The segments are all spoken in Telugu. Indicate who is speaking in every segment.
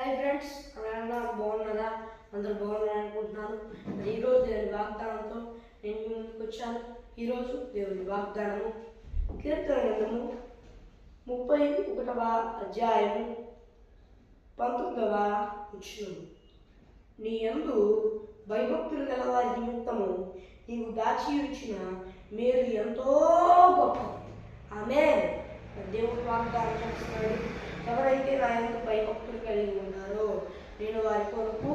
Speaker 1: హాయ్ ఫ్రెండ్స్ ఎలా బాగున్నారా? అందరూ బాగున్నారా అనుకుంటున్నాను ఈరోజు దేవుని వాగ్దానంతో నేను మీ ముందుకు వచ్చాను. ఈరోజు దేవుని వాగ్దానము. కీర్తన గ్రంథము ముప్పై ఒకటవ అధ్యాయము పంతొమ్మిదవ వచ్చినము నీ యందు భయభక్తులు గల వారి నిమిత్తము నీవు దాచి ఉంచిన మీరు ఎంతో గొప్ప. ఆమె దేవుడు వాగ్దానం చేస్తున్నాడు. ఎవరైతే నా ఎందుకు భయభక్తులు కలిగి ఉన్నారో నేను వారి కొరకు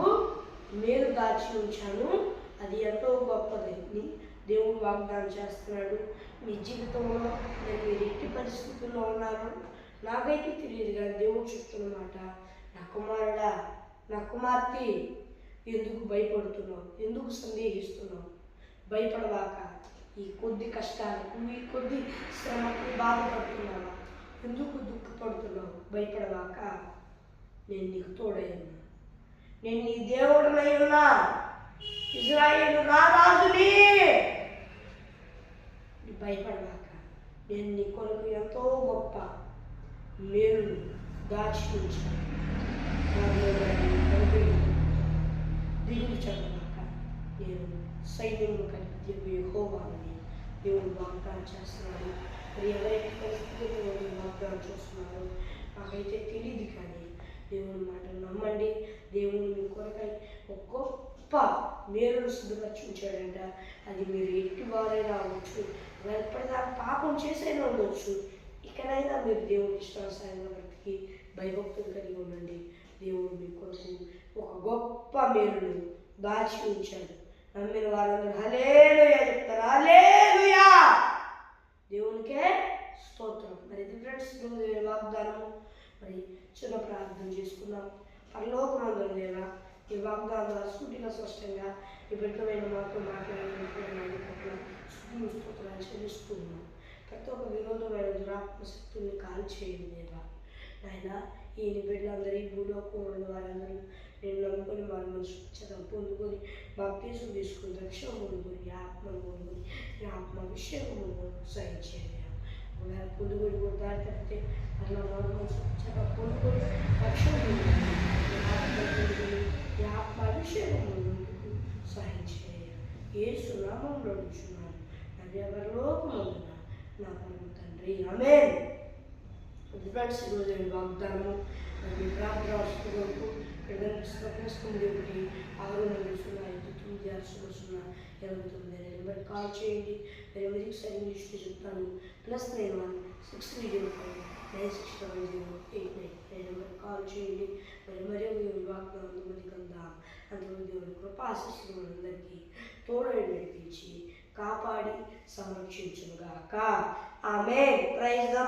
Speaker 1: మేలు దాచి ఉంచాను. అది ఎంతో గొప్పది. దేవుడు వాగ్దానం చేస్తున్నాడు. మీ జీవితంలో నేను మీరు ఎట్టి పరిస్థితుల్లో ఉన్నారు? నాకైతే తెలియదు కానీ దేవుడు చెప్తున్నమాట నా కుమారుడా నా కుమార్తె ఎందుకు భయపడుతున్నావు? ఎందుకు సందేహిస్తున్నావు? భయపడవాక. ఈ కొద్ది కష్టాలకు ఈ కొద్ది శ్రమకు బాధపడుతున్నావా? ఎందుకు దుఃఖపడుతున్నావు? భయపడవాక. నేను నీకు తోడయ్యాను. నేను నీ దేవుడనై ఉన్నా ఇజ్రాయేల్ నా రాజుని. భయపడవాక నేను నీ కొరకు ఎంతో గొప్ప మేలు దాచి ఉంచాను దిగులు చెప్పగాక నేను సైన్యము కలిపి యెహోవాని దేవుడు వాగ్దానం చేస్తున్నాడు. మరి ఎవరైతే పరిస్థితుల్లో వాగ్దానం చేస్తున్నారో నాకైతే తెలియదు కానీ దేవుని మాట నమ్మండి. దేవుడు మీ కొరకై ఒక గొప్ప మేలును సిద్ధపరిచి ఉంచాడంట అది మీరు ఎట్టి వారైనా అవ్వచ్చు ఎప్పటిదాకా పాపం చేసైనా ఉండొచ్చు. ఇకనైనా మీరు దేవుని ఇష్టానుసారంగా బ్రతికి భయభక్తులు కలిగి ఉండండి. దేవుడు మీ కొరకు ఒక గొప్ప మేలును దాచి ఉంచాడు. నమ్మిన వారందరూ హలేలుయా చెప్తారు. హలేలుయా దేవునికే స్తోత్రం. మరి ఫ్రెండ్స్ ఈరోజు వాగ్దానము మరి చిన్న ప్రార్థన చేసుకున్నాం పరలోకమందుల దేవ ఈ వాగ్దాన సూటిగా స్పష్టంగా ఈ బిడ్డమైన మాతో మాట్లాడిన పట్ల స్థుతులు స్తోత్రాలు చెల్లిస్తూ ఉన్నాం. ప్రతి ఒక్క విరోధమైన దురాత్మ శక్తుల్ని కాల్ చేయండి దేవా. నాయన ఈయన బిడ్డలందరూ ఈ భూలోకం ఉన్న వారందరూ నేను నమ్ముకొని వారి మనసు పొందుకొని బాప్తీసు తీసుకుని రక్షణ పొందుకొని ఈ ఆత్మను పొందుకొని ఈ ఆత్మ అభిషేకము సహించేది ఒకవేళ పొందుకొని కూడా దారి తప్పితే అలా వారి మనసు పొందుకొని రక్షణ పొందుకొని ఈ ఆత్మ పొందుకొని ఈ ఆత్మ అభిషేకము సహించేయ ఏ సునామంలో ఉంచున్నాను అది ఎవరిలోకమందున నా పరమ తండ్రి. ఆమె ఫ్రెండ్స్ ఈరోజు నేను వాగ్దానము. మరి ప్రార్థన వస్తున్న వరకు ఒకటి ఆరు నెలలు సున్నా ఐదు తొమ్మిది ఆరు సున్నా సున్నా ఇరవై తొమ్మిది నెంబర్ కాల్ చేయండి. మరి మ్యూజిక్ సైన్ లిస్ట్ చెప్తాను. Plus nine one six three zero five nine six double zero eight nine. Nine number call చేయండి? మరి మరో దేవుని వాగ్దానం మంది కందా అంతమంది దేవుని ఆశిస్తున్నాను అందరికీ తోడై నడిపించి కాపాడి సంరక్షించుగాక ఆమె ప్రైజ్ ద